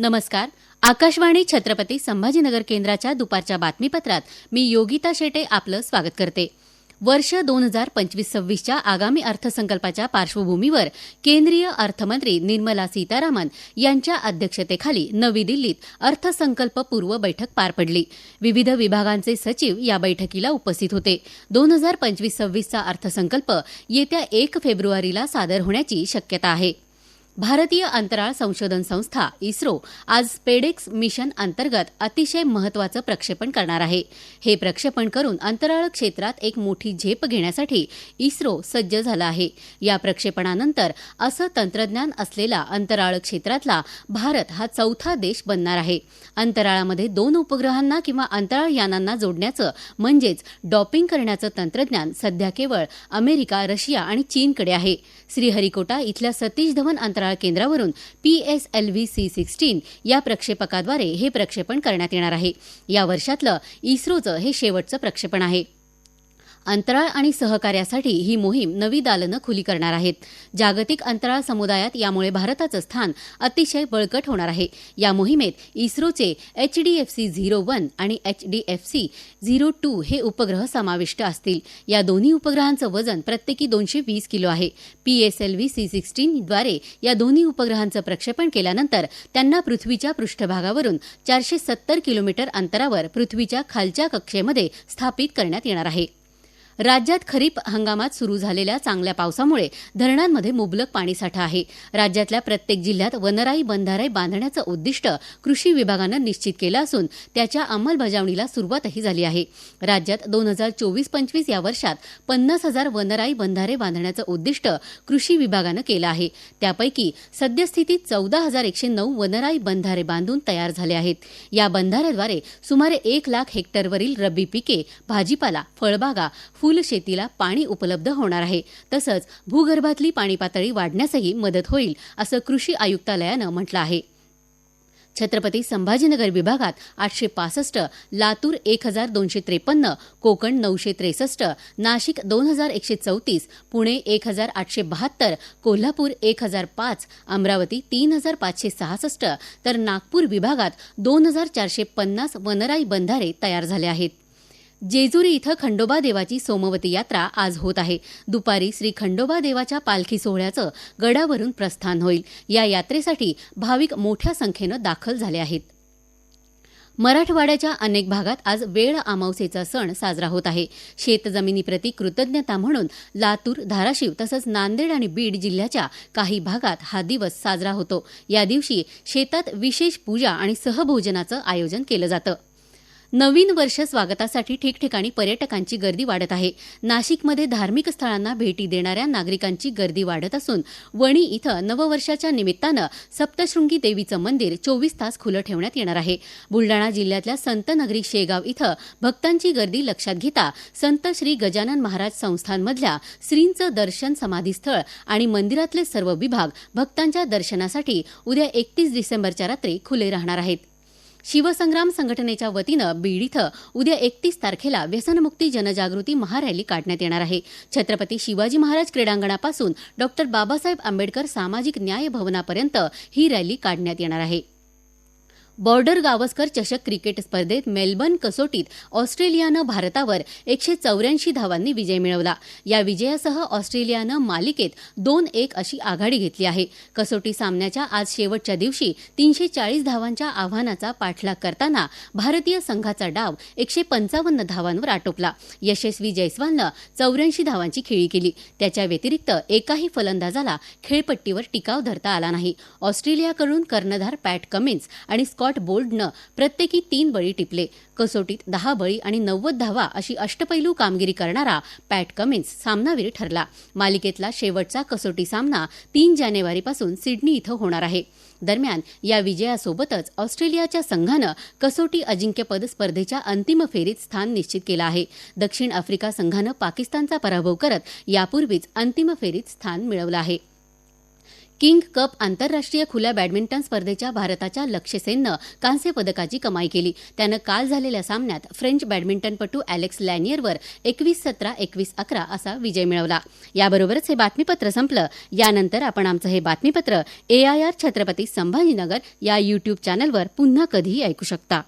नमस्कार. आकाशवाणी छत्रपती संभाजीनगर केंद्राच्या दुपारच्या बातमीपत्रात मी योगिता शेटे आपलं स्वागत करते. वर्ष दोन हजार पंचवीस सव्वीसच्या आगामी अर्थसंकल्पाच्या पार्श्वभूमीवर केंद्रीय अर्थमंत्री निर्मला सीतारामन यांच्या अध्यक्षतेखाली नवी दिल्लीत अर्थसंकल्पपूर्व बैठक पार पडली. विविध विभागांचे सचिव या बैठकीला उपस्थित होते. दोन हजार पंचवीस सव्वीसचा अर्थसंकल्प येत्या एक फेब्रुवारीला सादर होण्याची शक्यता आहे. भारतीय अंतराळ संशोधन संस्था इस्रो आज पेडेक्स मिशन अंतर्गत अतिशय महत्वाचं प्रक्षेपण करणार आहे. हे प्रक्षेपण करून अंतराळ क्षेत्रात एक मोठी झेप घेण्यासाठी इस्रो सज्ज झाला आहे. या प्रक्षेपणानंतर असं तंत्रज्ञान असलेला अंतराळ क्षेत्रातला भारत हा चौथा देश बनणार आहे. अंतराळामध्ये दोन उपग्रहांना किंवा अंतराळ यानांना जोडण्याचं म्हणजेच डॉपिंग करण्याचं तंत्रज्ञान सध्या केवळ अमेरिका रशिया आणि चीनकडे आहे. श्रीहरिकोटा इथल्या सतीश धवन अंतराळ केंद्रावरून P S L V C sixteen या प्रक्षेपकाद्वारे हे प्रक्षेपण करण्यात येणार आहे. या वर्षातलं इस्रोचं हे शेवटचं प्रक्षेपण आहे. अंतराळ आणि सहकार्यासाठी ही मोहीम नवी दालनं खुली करणार आहेत. जागतिक अंतराळ समुदायात यामुळे भारताचं स्थान अतिशय बळकट होणार आहे. या मोहिमेत इस्रोचे H D F C zero one आणि H D F C zero two हे उपग्रह समाविष्ट असतील. या दोन्ही उपग्रहांचं वजन प्रत्येकी दोनशे वीस किलो आहे. P S L V C सिक्स्टीनद्वारे या दोन्ही उपग्रहांचं प्रक्षेपण केल्यानंतर त्यांना पृथ्वीच्या पृष्ठभागावरून चारशे सत्तर किलोमीटर अंतरावर पृथ्वीच्या खालच्या कक्षेमध्ये स्थापित करण्यात येणार आहे. राज्यात खरीप हंगामात सुरू झालेल्या चांगल्या पावसामुळे धरणांमध्ये मुबलक पाणीसाठा आहे. राज्यातल्या प्रत्येक जिल्ह्यात वनराई बंधारे बांधण्याचं उद्दिष्ट कृषी विभागानं निश्चित केलं असून त्याच्या अंमलबजावणीला सुरुवातही झाली आहे. राज्यात दोन हजार चोवीस पंचवीस या वर्षात पन्नास हजार वनराई बंधारे बांधण्याचं उद्दिष्ट कृषी विभागानं केलं आहे. त्यापैकी सद्यस्थितीत चौदा हजार एकशे नऊ वनराई बंधारे बांधून तयार झाले आहेत. या बंधाऱ्याद्वारे सुमारे एक लाख हेक्टरवरील रब्बी पिके भाजीपाला फळबागा फुलशेतीला पाणी उपलब्ध होणार आहे. तसंच भूगर्भातली पाणी पातळी वाढण्यासही मदत होईल असं कृषी आयुक्तालयानं म्हटलं आहे. छत्रपती संभाजीनगर विभागात आठशे पासष्ट लातूर एक हजार दोनशे त्रेपन्न कोकण नऊशे त्रेसष्ट नाशिक दोन हजार एकशे चौतीस पुणे एक हजार आठशे बहात्तर कोल्हापूर एक हजार पाच अमरावती तीन हजार पाचशे सहासष्ट तर नागपूर विभागात दोन हजार चारशे पन्नास वनराई बंधारे तयार झाले आहेत. जेजुरी इथं खंडोबा देवाची सोमवती यात्रा आज होत आहे. दुपारी श्री खंडोबा देवाच्या पालखी सोहळ्याचं गडावरून प्रस्थान होईल. या यात्रेसाठी भाविक मोठ्या संख्येनं दाखल झाले आहेत. मराठवाड्याच्या अनेक भागात आज वेळ अमावसेचा सण साजरा होत आहे. शेतजमिनीप्रती कृतज्ञता म्हणून लातूर धाराशिव तसंच नांदेड आणि बीड जिल्ह्याच्या काही भागात हा दिवस साजरा होतो. या दिवशी शेतात विशेष पूजा आणि सहभोजनाचं आयोजन केलं जातं. नवीन वर्ष स्वागतासाठी ठिकठिकाणी पर्यटकांची गर्दी वाढत आहे. नाशिकमध्ये धार्मिक स्थळांना भेटी देणाऱ्या नागरिकांची गर्दी वाढत असून वणी इथं नववर्षाच्या निमित्तानं सप्तशृंगी देवीचं मंदिर चोवीस तास खुलं ठेवण्यात येणार आहे. बुलडाणा जिल्ह्यातल्या संतनगरी शेगाव इथं भक्तांची गर्दी लक्षात घेता संत श्री गजानन महाराज संस्थांमधल्या श्रींचं दर्शन समाधीस्थळ आणि मंदिरातले सर्व विभाग भक्तांच्या दर्शनासाठी उद्या एकतीस डिसेंबरच्या रात्री खुले राहणार आहेत. शिवसंग्राम संघटनेच्या वतीनं बीड इथं उद्या एकतीस तारखेला व्यसनमुक्ती जनजागृती महारॅली काढण्यात येणार आहे. छत्रपती शिवाजी महाराज क्रीडांगणापासून डॉक्टर बाबासाहेब आंबेडकर सामाजिक न्याय भवनापर्यंत ही रॅली काढण्यात येणार आहे. बॉर्डर गावस्कर चषक क्रिकेट स्पर्धेत मेलबर्न कसोटीत ऑस्ट्रेलियानं भारतावर एकशे चौऱ्याऐंशी धावांनी विजय मिळवला. या विजयासह ऑस्ट्रेलियानं मालिकेत दोन एक अशी आघाडी घेतली आहे. कसोटी सामन्याच्या आज शेवटच्या दिवशी तीनशे चाळीस धावांच्या आव्हानाचा पाठलाग करताना भारतीय संघाचा डाव एकशे पंचावन्न धावांवर आटोपला. यशस्वी जयस्वालनं चौऱ्याऐंशी धावांची खेळी केली. त्याच्या व्यतिरिक्त एकाही फलंदाजाला खेळपट्टीवर टिकाव धरता आला नाही. ऑस्ट्रेलियाकडून कर्णधार पॅट कमिन्स आणि स्कॉट स्कॉट बोल्डनं प्रत्येकी तीन बळी टिपले. कसोटीत दहा बळी आणि नव्वद धावा अशी अष्टपैलू कामगिरी करणारा पॅट कमिन्स सामनावीर ठरला. मालिकेतला शेवटचा कसोटी सामना तीन जानेवारीपासून सिडनी इथं होणार आहे. दरम्यान या विजयासोबतच ऑस्ट्रेलियाच्या संघानं कसोटी अजिंक्यपद स्पर्धेच्या अंतिम फेरीत स्थान निश्चित केलं आहे. दक्षिण आफ्रिका संघानं पाकिस्तानचा पराभव करत यापूर्वीच अंतिम फेरीत स्थान मिळवलं आहे. किंग कप आंतरराष्ट्रीय खुल्या बॅडमिंटन स्पर्धेच्या भारताच्या लक्ष्य सेननं कांस्य पदकाची कमाई केली. त्यानं काल झालेल्या सामन्यात फ्रेंच बॅडमिंटनपटू अॅलेक्स लॅनियरवर एकवीस सतरा एकवीस अकरा असा विजय मिळवला. याबरोबरच हे बातमीपत्र संपलं. यानंतर आपण आमचं हे बातमीपत्र एआयआर छत्रपती संभाजीनगर या यूट्यूब चॅनलवर पुन्हा कधीही ऐकू शकता.